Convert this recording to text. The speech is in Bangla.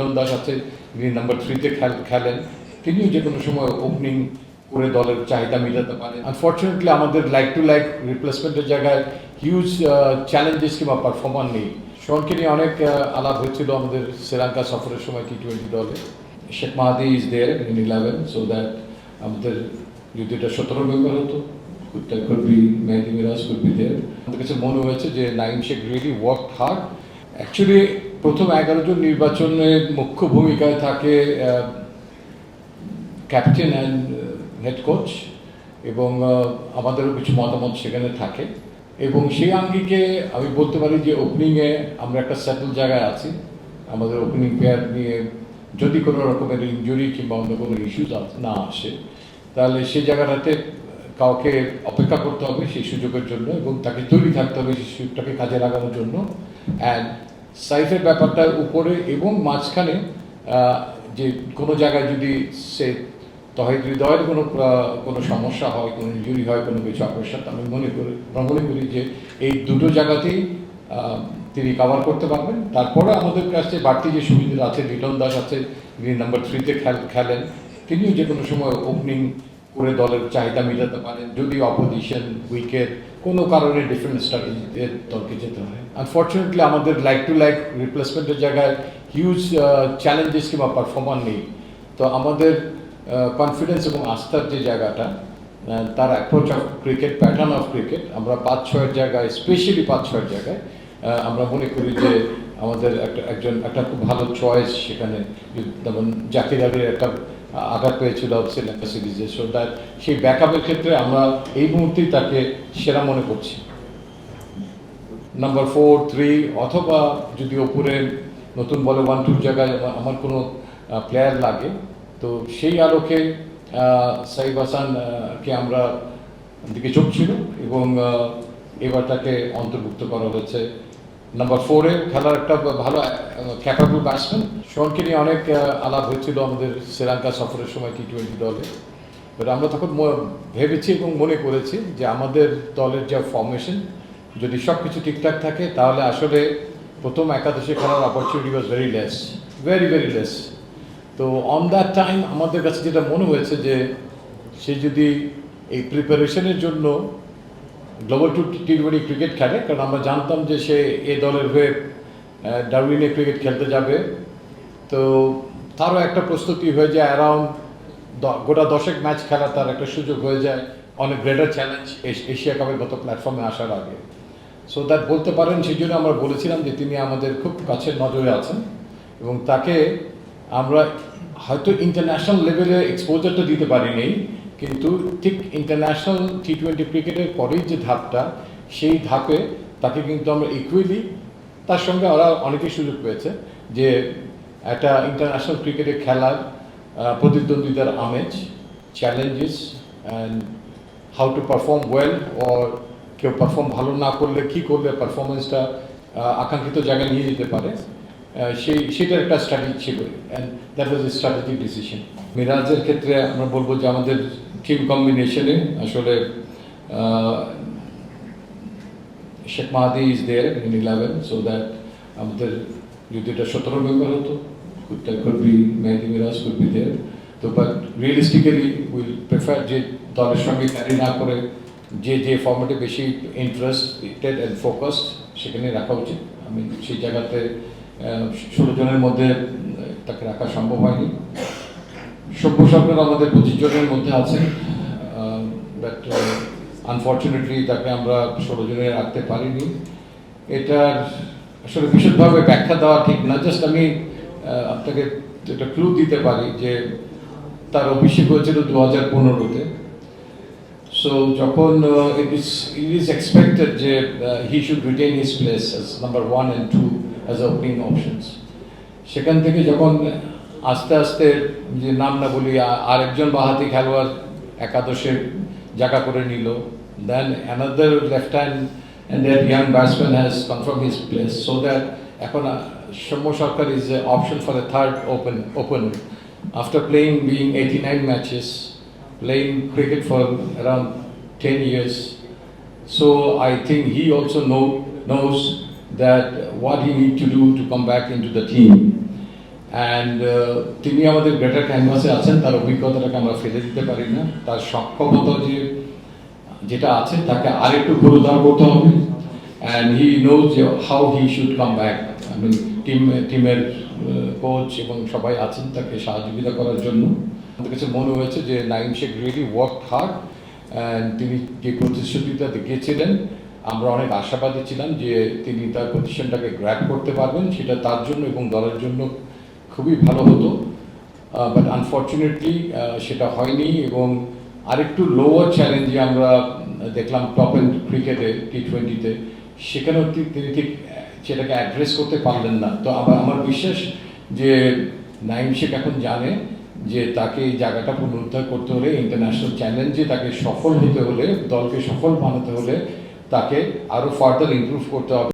লিটন দাস আছে যিনি নাম্বার থ্রিতে খেলেন। তিনিও যে কোনো সময় ওপেনিং করে দলের চাহিদা মেটাতে পারেন। আনফর্চুনেটলি আমাদের লাইক টু লাইক রিপ্লেসমেন্টের জায়গায় হিউজ চ্যালেঞ্জেস কিংবা পারফর্মার নেই। শোনকে নিয়ে অনেক আলাপ হয়েছিল আমাদের শ্রীলঙ্কা সফরের সময় টি টোয়েন্টি দলে। Sheikh Mahedi is there in eleven so that আমাদের যদি এটা সতেরো মেম্বার হতো। Be Mehdi Miraz could be there. আমার কাছে মনে হয়েছে যে Naim Sheikh really work hard actually প্রথম এগারো জন নির্বাচনের মুখ্য ভূমিকায় থাকে ক্যাপ্টেন অ্যান্ড হেড কোচ এবং আমাদেরও কিছু মতামত সেখানে থাকে। এবং সেই আঙ্গিকে আমি বলতে পারি যে ওপেনিংয়ে আমরা একটা সেটেল জায়গায় আছি। আমাদের ওপেনিং প্লেয়ার নিয়ে যদি কোনো রকমের ইঞ্জুরি কিংবা অন্য কোনো ইস্যুস না আসে, তাহলে সেই জায়গাটাতে কাউকে অপেক্ষা করতে হবে সেই সুযোগের জন্য এবং তাকে তৈরি থাকতে হবে সেই সুযোগটাকে কাজে লাগানোর জন্য। অ্যান্ড সাইফের ব্যাপারটার উপরে এবং মাঝখানে যে কোনো জায়গায় যদি সে তহিদ হৃদয়ের কোনো কোনো সমস্যা হয়, কোনো ইঞ্জুরি হয়, কোনো কিছু অপারেশন আমি মনে করি মনে করি যে এই দুটো জায়গাতেই তিনি কভার করতে পারবেন। তারপরে আমাদের কাছে বাড়তি যে সুবিধা আছে, লিটন দাস আছে যিনি নাম্বার থ্রিতে খেলেন। তিনিও যে কোনো সময় ওপেনিং করে দলের চাহিদা মেটাতে পারেন। যদি অপোজিশন উইকেট কোনো কারণে ডিফারেন্ট স্ট্র্যাটেজিতে দলকে যেতে হয়। আনফর্চুনেটলি আমাদের লাইক টু লাইক রিপ্লেসমেন্টের জায়গায় হিউজ চ্যালেঞ্জেস কিংবা পারফর্মার নেই। তো আমাদের কনফিডেন্স এবং আস্থার যে জায়গাটা তার approach of cricket pattern of cricket আমরা পাঁচ, ছয়ের জায়গায় স্পেশালি পাঁচ, ছয়ের জায়গায় আমরা মনে করি যে আমাদের একটা, একজন, একটা খুব ভালো চয়েস সেখানে, যেমন জাকির আলীর একটা আঘাত পেয়েছিল সিরিজে সো দ্যাট সেই ব্যাকআপের ক্ষেত্রে আমরা এই মুহূর্তেই তাকে সেরা মনে করছি। নাম্বার ফোর থ্রি অথবা যদি ওপরে নতুন বলে ওয়ান টুর জায়গায় আমার- কোনো প্লেয়ার লাগে তো সেই আলোকে আহ, সাইফ হাসান আহ, কে আমরা দিকে চোখ ছিল এবং এবার তাকে অন্তর্ভুক্ত করা হয়েছে। নাম্বার ফোরে খেলার একটা ভালো ক্যাপাবল ব্যাটসম্যান শোনকে নিয়ে অনেক আলাপ হয়েছিল আমাদের শ্রীলঙ্কা সফরের সময় টি টোয়েন্টি দলে। বাট আমরা তখন ভেবেছি এবং মনে করেছি যে আমাদের দলের যা ফর্মেশন যদি সব কিছু ঠিকঠাক থাকে, তাহলে আসলে প্রথম একাদশে খেলার opportunity was very less very very less তো অন দ্যাট টাইম আমাদের কাছে যেটা মনে হয়েছে যে সে যদি এই প্রিপারেশনের জন্য global to T twenty cricket খেলে, কারণ আমরা জানতাম যে সে এ দলের হয়ে ডারউইনে ক্রিকেট খেলতে যাবে। তো তারও একটা প্রস্তুতি হয়ে যায় অ্যারাউন্ড গোটা দশেক ম্যাচ খেলার তার একটা সুযোগ হয়ে যায় অনেক গ্রেটার চ্যালেঞ্জ এশিয়া কাপের মতো প্ল্যাটফর্মে আসার আগে। সো দ্যাট বলতে পারেন, সেই জন্য আমরা বলেছিলাম যে তিনি আমাদের খুব কাছের নজরে আছেন এবং তাকে আমরা হয়তো ইন্টারন্যাশনাল লেভেলে এক্সপোজারটা দিতে পারিনি। কিন্তু ঠিক ইন্টারন্যাশনাল টি টোয়েন্টি ক্রিকেটের পরেই যে ধাপটা, সেই ধাপে তাকে কিন্তু আমরা ইকুয়ালি তার সঙ্গে ওরা অনেকেই সুযোগ পেয়েছে যে একটা ইন্টারন্যাশনাল ক্রিকেটে খেলার প্রতিদ্বন্দ্বিতার আমেজ challenges and how to perform well or কেউ পারফর্ম ভালো না করলে কী করলে পারফরমেন্সটা আকাঙ্ক্ষিত জায়গায় নিয়ে যেতে পারে। সেই, সেটার একটা স্ট্র্যাটেজি ছিল। And that was a strategic decision মিরাজের ক্ষেত্রে আমরা বলব যে আমাদের টিম কম্বিনেশনে আসলে Sheikh Mahedi is there in eleven so that আমাদের যদি এটা সতেরো মেম্বার হতো। Be Mehdi Miraz could be there. তো বাট রিয়েলিস্টিক্যালি উইল প্রেফার যে দলের সঙ্গে ক্যারি না করে যে যে ফর্মেটে বেশি ইন্টারেস্টেড অ্যান্ড ফোকাসড সেখানে রাখা উচিত। আমি সেই জায়গাতে ষোলো জনের মধ্যে তাকে রাখা সম্ভব হয়নি। সভ্য সরকার আমাদের পঁচিশ জনের মধ্যে আছে বাট আনফর্চুনেটলি তাকে আমরা ষোলো জনে রাখতে পারিনি। এটার আসলে বিশদভাবে ব্যাখ্যা দেওয়া ঠিক না। জাস্ট আমি আপনাকে একটা ক্লু দিতে পারি যে তার অভিষেক হয়েছিল দু হাজার পনেরোতে। সো যখন it is it is expected যে he should retain his place number one and two as opening options সেখান থেকে যখন আস্তে আস্তে যে নাম না বলি আরেকজন বাহাতি খেলোয়াড় একাদশে জায়গা করে নিল। Then another left hand and that young batsman has confirm his place so that এখন Soumya Sarkar is a option for a third open opener after playing being eighty nine matches playing cricket for around 10 years. So I think he also know, knows that what he need to do to come back into the team. And তিনি আমাদের গ্রেটার ক্যানভাসে আছেন, তার অভিজ্ঞতাটাকে আমরা ফেলে দিতে পারি না। তার সক্ষমতা যে, যেটা আছে, তাকে আরেকটু পুনরুদ্ধার করতে হবে। And he knows how he should come back I mean team টিমের কোচ এবং সবাই আছেন তাকে সহযোগিতা করার জন্য। আমাদের কাছে মনে হয়েছে যে, Naim Sheikh really work hard and তিনি যে প্রতিশ্রুতিটা গিয়েছিলেন আমরা অনেক আশাবাদী ছিলাম যে তিনি তার পজিশনটাকে গ্র্যাপ করতে পারবেন, সেটা তার জন্য এবং দলের জন্য খুবই ভালো হতো। বাট আনফর্চুনেটলি সেটা হয়নি এবং আরেকটু লোয়ার চ্যালেঞ্জে আমরা দেখলাম টপ এন্ড ক্রিকেটে টি টোয়েন্টিতে সেখানেও তিনি ঠিক সেটাকে অ্যাড্রেস করতে পারলেন না। তো আমার আমার বিশ্বাস যে নাইম শেখ এখন জানে যে তাকে এই জায়গাটা পুনরুদ্ধার করতে হলে ইন্টারন্যাশনাল চ্যালেঞ্জে তাকে সফল হতে হলে, দলকে সফল বানাতে হলে তাকে আরও ফার্দার ইমপ্রুভ করতে হবে।